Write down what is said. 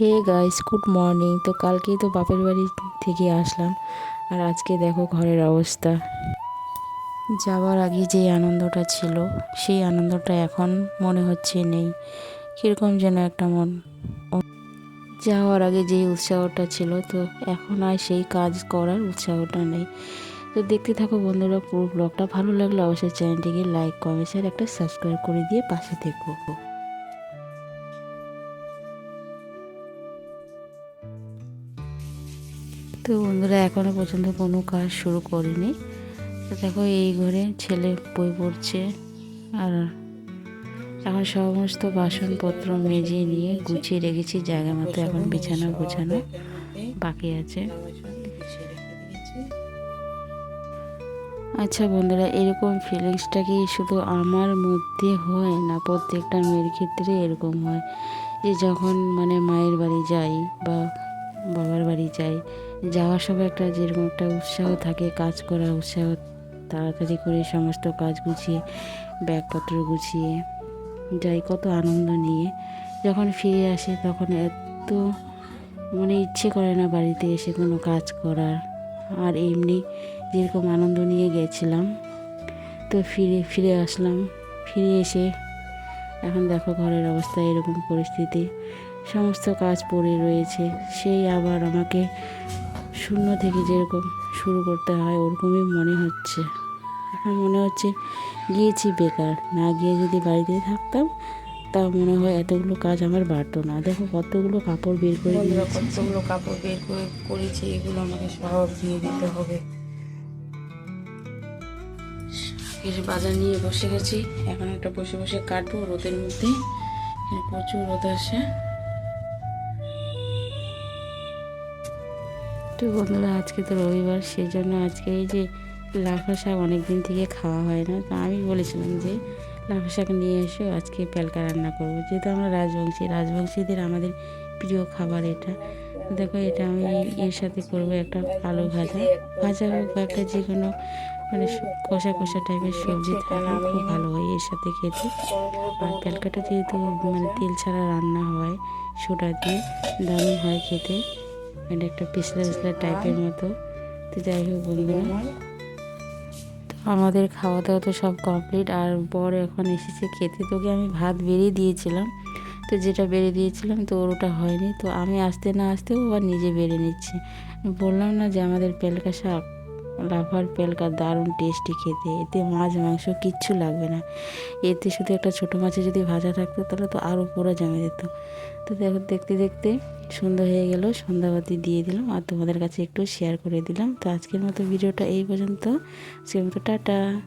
Hey guys good morning তো কালকেই তো বাপের বাড়ি থেকে আসলাম। আর আজকে দেখো ঘরের অবস্থা। যাওয়ার আগে যে আনন্দটা ছিল, সেই আনন্দটা এখন মনে হচ্ছে নেই। কীরকম যেন একটা মন। যাওয়ার আগে যে উৎসাহটা ছিল, তো এখন আর সেই কাজ করার উৎসাহটা নেই। তো দেখতে থাকো বন্ধুরা পুরো ব্লগটা ভালো লাগলে অবশ্যই চ্যানেলটিকে লাইক কমেন্ট শেয়ার একটা সাবস্ক্রাইব করে দিয়ে পাশে থেকো। তো বন্ধুরা এখনও পর্যন্ত কোনো কাজ শুরু করিনি। তো দেখো এই ঘরে ছেলে বই পড়ছে আর এখন সমস্ত বাসনপত্র মেজে নিয়ে গুছিয়ে রেখেছি, জায়গা মতো এখন বিছানা গোছানো বাকি আছে। আচ্ছা বন্ধুরা, এরকম ফিলিংসটা কি শুধু আমার মধ্যে হয় না প্রত্যেকটা মেয়ের ক্ষেত্রে এরকম হয়? যে যখন মানে মায়ের বাড়ি যাই বা বাবার বাড়ি যাই। যাওয়ার সময় একটা যেরকম একটা উৎসাহ থাকে, কাজ করার উৎসাহ, তাড়াতাড়ি করে সমস্ত কাজ গুছিয়ে, ব্যাগপত্র গুছিয়ে যাই। কত আনন্দ নিয়ে যখন ফিরে আসে তখন এত মানে ইচ্ছে করে না বাড়িতে এসে কোনো কাজ করার। আর এমনি যেরকম আনন্দ নিয়ে গেছিলাম, তো ফিরে ফিরে আসলাম। ফিরে এসে এখন দেখো ঘরের অবস্থা এরকম পরিস্থিতি। সমস্ত কাজ পড়ে রয়েছে। সেই আবার আমাকে শূন্য থেকে যেরকম শুরু করতে হয় ওরকমই মনে হচ্ছে। এখন মনে হচ্ছে গিয়েছি বেকার। না গিয়ে যদি বাড়িতে থাকতাম তাও মনে হয় এতগুলো কাজ আমার বাড়তো না। দেখো কতগুলো কাপড় বের করে কতগুলো কাপড় বের করে করেছি এগুলো আমাকে সব দিয়ে দিতে হবে। বাজার নিয়ে বসে গেছি। এখন একটা বসে বসে কাটবো রোদের মধ্যে। প্রচুর রোদ আসে। তো বন্ধুরা, আজকে তো রবিবার সেই জন্য আজকে এই যে লাফা শাক অনেক দিন থেকে খাওয়া হয় না। তো আমি বলেছিলাম যে লাফা শাক নিয়ে এসো আজকে প্যালকা রান্না করব। যেহেতু আমরা রাজবংশী, রাজবংশীদের আমাদের প্রিয় খাবার এটা। দেখো, এটা আমি এর সাথে করব একটা আলু ভাজা। ভাজা হোক বা একটা যে কোনো মানে কষা কষা টাইপের সবজি থাকলে খুব ভালো হয় এর সাথে খেতে। আর প্যালকাটা যেহেতু মানে তেল ছাড়া রান্না হয় সোডা দিয়ে দারুণ হয় খেতে। এটা একটা পিছলা পিছলা টাইপের মতো। তো যাই হোক বন্ধুরা। তো আমাদের খাওয়া দাওয়া তো সব কমপ্লিট আর বর এখন এসেছে খেতে। তোকে আমি ভাত বেরিয়ে দিয়েছিলাম। তো যেটা বেড়ে দিয়েছিলাম তো ওর ওটা হয়নি। তো আমি আসতে না আসতেও আবার নিজে বেড়ে নিচ্ছি। বললাম না যে আমাদের পেলকা লাফার পেলকা দারুণ টেস্টি খেতে। এতে মাছ, মাংস কিচ্ছু লাগবে না। এতে শুধু একটা ছোটো মাছে যদি ভাজা থাকতো, তাহলে তো আরও পুরো জমে যেত। তো দেখো, দেখতে দেখতে সন্ধ্যা হয়ে গেল। সন্ধ্যাবাতি দিয়ে দিলাম আর তোমাদের কাছে একটু শেয়ার করে দিলাম। তো আজকের মতো ভিডিওটা এই পর্যন্ত। আজকের মতো টাটা।